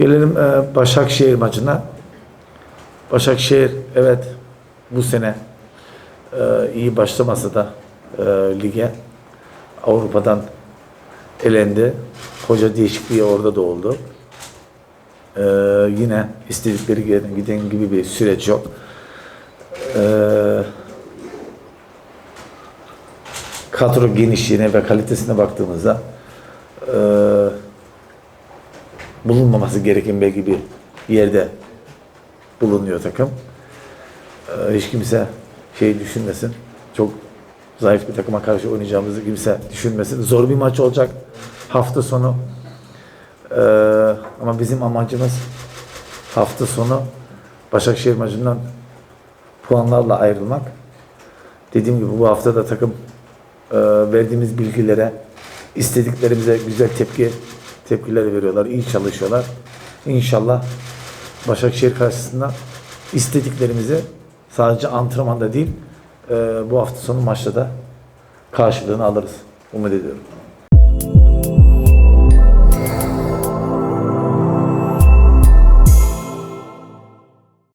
Gelelim e, Başakşehir maçına. Başakşehir evet bu sene e, iyi başlamasa da e, lige Avrupa'dan elendi. Hoca değişikliği orada da oldu. E, yine istedikleri giden, giden gibi bir süreç yok. E, kadro genişliğine ve kalitesine baktığımızda e, bulunmaması gereken belki bir yerde bulunuyor takım. Ee, hiç kimse şey düşünmesin. Çok zayıf bir takıma karşı oynayacağımızı kimse düşünmesin. Zor bir maç olacak hafta sonu. Ee, ama bizim amacımız hafta sonu Başakşehir maçından puanlarla ayrılmak. Dediğim gibi bu hafta da takım e, verdiğimiz bilgilere, istediklerimize güzel tepki tepkiler veriyorlar. iyi çalışıyorlar. İnşallah Başakşehir karşısında istediklerimizi sadece antrenmanda değil e, bu hafta sonu maçta da karşılığını alırız. Umut ediyorum.